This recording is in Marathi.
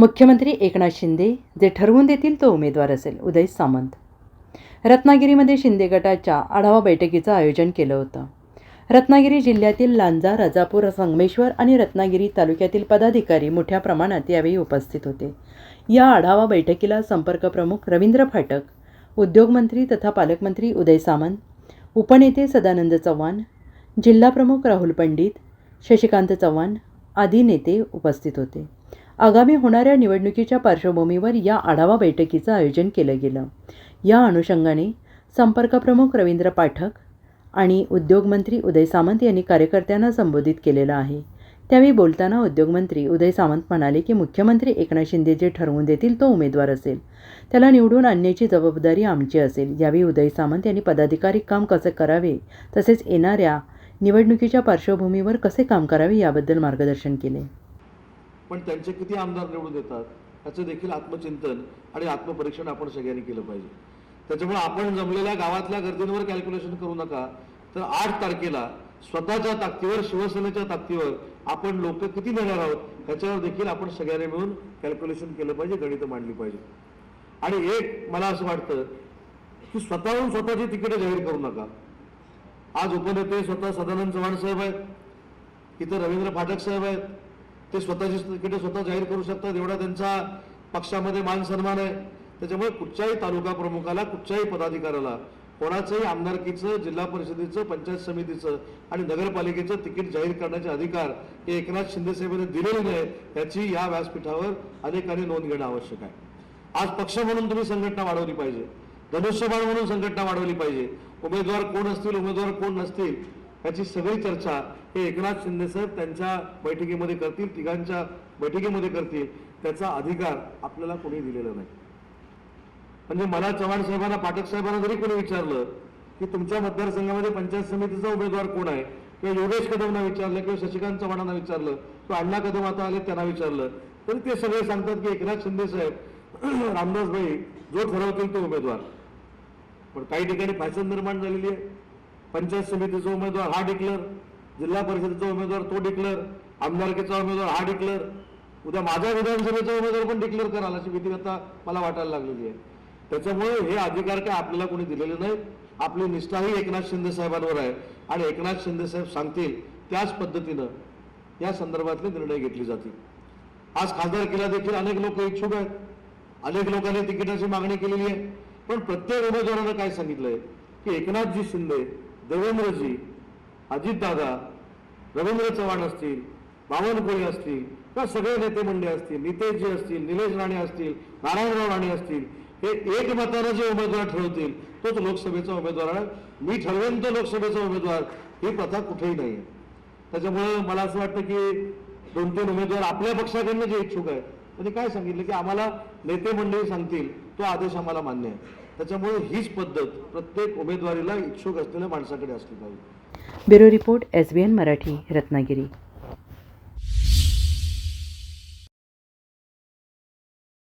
मुख्यमंत्री एकनाथ शिंदे जे ठरवून देतील तो उमेदवार असेल उदय सामंत. रत्नागिरीमध्ये शिंदे गटाच्या आढावा बैठकीचं आयोजन केलं होतं. रत्नागिरी जिल्ह्यातील लांजा राजापूर संगमेश्वर आणि रत्नागिरी तालुक्यातील पदाधिकारी मोठ्या प्रमाणात यावेळी उपस्थित होते. या आढावा बैठकीला संपर्क प्रमुख रवींद्र फाटक उद्योगमंत्री तथा पालकमंत्री उदय सामंत उपनेते सदानंद चव्हाण जिल्हाप्रमुख राहुल पंडित शशिकांत चव्हाण आदी नेते उपस्थित होते. आगामी होणाऱ्या निवडणुकीच्या पार्श्वभूमीवर या आढावा बैठकीचं आयोजन केलं गेलं. या अनुषंगाने संपर्कप्रमुख रवींद्र पाठक आणि उद्योगमंत्री उदय सामंत यांनी कार्यकर्त्यांना संबोधित केलेलं आहे. त्यावेळी बोलताना उद्योगमंत्री उदय सामंत म्हणाले की मुख्यमंत्री एकनाथ शिंदे जे ठरवून देतील तो उमेदवार असेल. त्याला निवडून आणण्याची जबाबदारी आमची असेल. यावेळी उदय सामंत यांनी पदाधिकारी काम कसे करावे तसेच येणाऱ्या निवडणुकीच्या पार्श्वभूमीवर कसे काम करावे याबद्दल मार्गदर्शन केले. पण त्यांचे किती आमदार निवडून येतात याचं देखील आत्मचिंतन आणि आत्मपरीक्षण आपण सगळ्यांनी केलं पाहिजे. त्याच्यामुळे आपण जमलेल्या गावातल्या गर्दींवर कॅल्क्युलेशन करू नका. तर आठ तारखेला स्वतःच्या ताकदीवर शिवसेनेच्या ताकदीवर आपण लोक किती देणार आहोत ह्याच्यावर देखील आपण सगळ्यांनी मिळून कॅल्क्युलेशन केलं पाहिजे गणितं मांडली पाहिजे आणि एक मला असं वाटतं की स्वतःहून स्वतःची तिकीटं जाहीर करू नका. आज उपनेते स्वतः सदानंद चव्हाण साहेब आहेत इथं रवींद्र फाटक साहेब आहेत ते स्वतःची तिकीटं स्वतः जाहीर करू शकतात. एवढा त्यांचा पक्षामध्ये मान सन्मान आहे. त्याच्यामुळे कुठच्याही तालुका प्रमुखाला कुठच्याही पदाधिकाऱ्याला कोणाचंही आमदारकीचं जिल्हा परिषदेचं पंचायत समितीचं आणि नगरपालिकेचं तिकीट जाहीर करण्याचे अधिकार हे एकनाथ शिंदे साहेबांनी दिलेले नाही याची या व्यासपीठावर अनेकांनी नोंद घेणं आवश्यक आहे. आज पक्ष म्हणून तुम्ही संघटना वाढवली पाहिजे. धनुष्यबाण म्हणून संघटना वाढवली पाहिजे. उमेदवार कोण असतील उमेदवार कोण नसतील याची सगळी चर्चा हे एकनाथ शिंदे साहेब त्यांच्या बैठकीमध्ये करतील तिघांच्या बैठकीमध्ये करतील. त्याचा अधिकार आपल्याला कोणी दिलेला नाही. म्हणजे मला चव्हाण साहेबांना पाठक साहेबांना जरी कोणी विचारलं की तुमच्या मतदारसंघामध्ये पंचायत समितीचा उमेदवार कोण आहे किंवा योगेश कदमना विचारलं किंवा शशिकांत चव्हाणांना विचारलं किंवा अण्णा कदम आता आले त्यांना विचारलं तरी ते सगळे सांगतात की एकनाथ शिंदे साहेब रामदास भाई जो ठरवतील तो उमेदवार. पण काही ठिकाणी फॅशन निर्माण झालेली आहे. पंचायत समितीचा उमेदवार हा डिक्लेअर जिल्हा परिषदेचा उमेदवार तो डिक्लेअर आमदारकीचा उमेदवार हा डिक्लेअर उद्या माझ्या विधानसभेचा उमेदवार पण डिक्लेअर कराल अशी भीती आता मला वाटायला लागलेली आहे. त्याच्यामुळे हे अधिकार काय आपल्याला कोणी दिलेले नाहीत. आपली निष्ठाही एकनाथ शिंदे साहेबांवर आहे आणि एकनाथ शिंदे साहेब सांगतील त्याच पद्धतीनं या संदर्भातले निर्णय घेतले जातील. आज खासदार केला देखील अनेक लोक इच्छुक आहेत. अनेक लोकांनी तिकिटाची मागणी केलेली आहे. पण प्रत्येक उमेदवारानं काय सांगितलंय? की एकनाथजी शिंदे देवेंद्रजी अजितदादा रवींद्र चव्हाण असतील बावनकुळे असतील किंवा सगळे नेते मंडळी असतील नितेशजी असतील निलेश राणे असतील नारायणराव राणे असतील हे एकमतानं जे उमेदवार ठरवतील तोच लोकसभेचा उमेदवार आहे. मी ठरवेन तो लोकसभेचा उमेदवार. ही प्रथा कुठेही नाही आहे त्याच्यामुळे मला असं वाटतं की दोन तीन उमेदवार आपल्या पक्षाकडनं जे इच्छुक आहे त्यांनी काय सांगितलं की आम्हाला नेते मंडळी सांगतील तो आदेश आम्हाला मान्य आहे. त्याच्यामुळे हीच पद्धत प्रत्येक उमेदवारीला इच्छुक असलेल्या माणसाकडे असली पाहिजे. Bureau report S B N Marathi Ratnagiri.